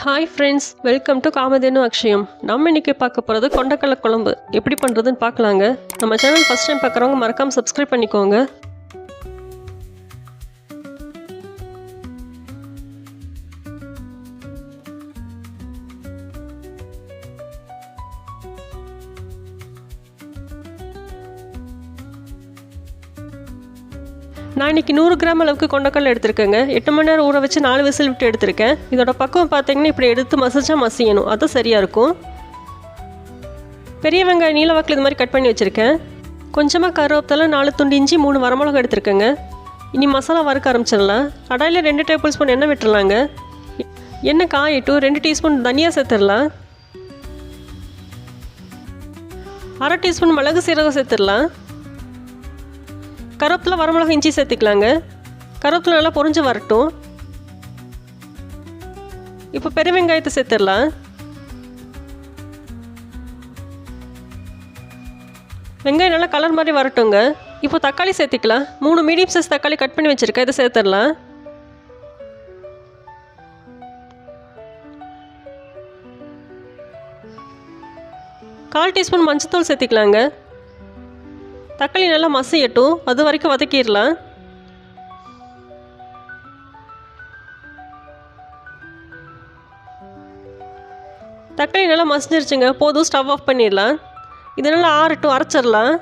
Hi friends welcome to Kamadhenu Akshayam நம்ம இன்னைக்கு பார்க்க போகிறது கொண்டக்கடலை குழம்பு. எப்படி பண்ணுறதுன்னு பார்க்கலாங்க. நம்ம சேனல் ஃபஸ்ட் டைம் பார்க்குறவங்க மறக்காமல் சப்ஸ்கிரைப் பண்ணிக்கோங்க. நான் இன்னைக்கு நூறு கிராம் அளவுக்கு கொண்டக்கடலை எடுத்திருக்கேங்க. எட்டு மணி நேரம் ஊற வச்சு நாலு விசில் விட்டு எடுத்திருக்கேன். இதோட பக்குவம் பார்த்தீங்கன்னா இப்படி எடுத்து மசிச்சா மசியணும். அது சரியாக இருக்கும். பெரிய வெங்காயம் நீல வாக்கில் இது மாதிரி கட் பண்ணி வச்சுருக்கேன். கொஞ்சமாக கருவேப்பிலை நாலு துண்டு இஞ்சி மூணு வரமிளகா எடுத்திருக்கேங்க. இனி மசாலா வறுக்க ஆரம்பிச்சிடலாம். கடாயில் ரெண்டு டேபிள் ஸ்பூன் எண்ணெய் விட்டுடலாங்க எண்ணெய் காயிட்டும். ரெண்டு டீஸ்பூன் தனியாக சேர்த்துடலாம். அரை டீஸ்பூன் மிளகு சீரகம் சேர்த்துடலாம். கருவேப்பிலை வரமிளகா இஞ்சி சேர்த்துக்கலாங்க. கருவேப்பிலை நல்லா பொரிஞ்சு வரட்டும். இப்போ பெரிய வெங்காயத்தை சேர்த்துடலாம். வெங்காயம் நல்லா கலர் மாதிரி வரட்டுங்க. இப்போ தக்காளி சேர்த்துக்கலாம். மூணு மீடியம் சைஸ் தக்காளி கட் பண்ணி வச்சுருக்கேன். இதை சேர்த்துடலாம். கால் டீஸ்பூன் மஞ்சத்தூள் சேர்த்துக்கலாங்க. தக்காளி நல்லா மசியட்டும். அது வரைக்கும் வதக்கிடலாம். தக்காளி நல்லா மசிஞ்சிருச்சுங்க. போதும் ஸ்டவ் ஆஃப் பண்ணிடலாம். இதனால் ஆறட்டும் அரைச்சிடலாம்.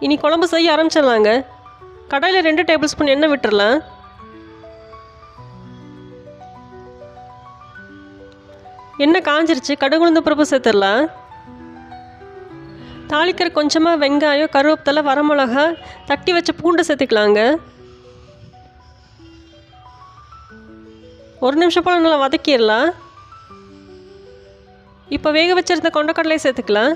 இனி குழம்பு செய்ய ஆரம்பிச்சிடலாங்க. கடையில் ரெண்டு டேபிள் ஸ்பூன் எண்ணெய் விட்டுடலாம் எண்ணெய் காஞ்சிருச்சு? கடுகுளுந்த பருப்பு சேர்த்துடலாம் தாளிக்கிற கொஞ்சமாக வெங்காயம் கருவேப்பிலை வரமிளகா தட்டி வச்ச பூண்டு சேர்த்துக்கலாங்க. ஒரு நிமிஷம் போல் நல்லா வதக்கிடலாம். இப்போ வேக வச்சிருந்த கொண்டக்கடலையை சேர்த்துக்கலாம்.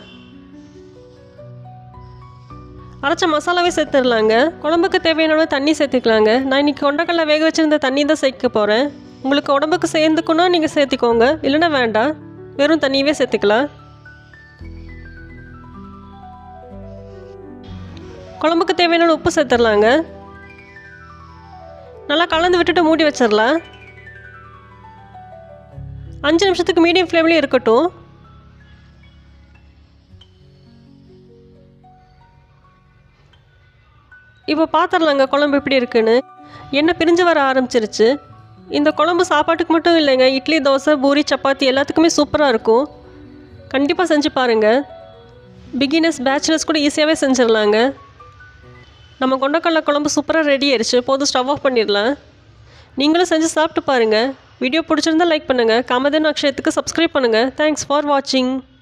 அரைச்ச மசாலாவே சேர்த்துடலாங்க. குழம்புக்கு தேவையான தண்ணி சேர்த்துக்கலாங்க. நான் இன்றைக்கி கொண்டக்கடலை வேக வச்சுருந்த தண்ணி தான் சேர்க்க போகிறேன் உங்களுக்கு உடம்புக்கு சேர்ந்துக்குன்னா நீங்கள் சேர்த்துக்கோங்க. இல்லைன்னா வேண்டாம். வெறும் தண்ணியவே சேர்த்துக்கலாம். குழம்புக்கு தேவையான உப்பு சேர்த்துடலாங்க. நல்லா கலந்து விட்டுட்டு மூடி வச்சிடலாம். அஞ்சு நிமிஷத்துக்கு மீடியம் ஃப்ளேம்லேயும் இருக்கட்டும். இப்போ பார்த்துடலாங்க குழம்பு எப்படி இருக்குன்னு. எண்ணெய் பிரிஞ்சு வர ஆரம்பிச்சிருச்சு. இந்த குழம்பு சாப்பாட்டுக்கு மட்டும் இல்லைங்க. இட்லி தோசை பூரி சப்பாத்தி எல்லாத்துக்குமே சூப்பராக இருக்கும். கண்டிப்பாக செஞ்சு பாருங்கள் பிகினர்ஸ் பேச்சுலர்ஸ் கூட ஈஸியாகவே செஞ்சிடலாங்க நம்ம கொண்டக்கடலை குழம்பு சூப்பராக ரெடி ஆயிடுச்சு போதும் ஸ்டவ் ஆஃப் பண்ணிடலாம் நீங்களும் செஞ்சு சாப்பிட்டு பாருங்கள் வீடியோ பிடிச்சிருந்தா லைக் பண்ணுங்கள் காமதேனு அக்ஷயத்துக்கு சப்ஸ்கிரைப் பண்ணுங்கள் தேங்க்ஸ் ஃபார் வாட்சிங்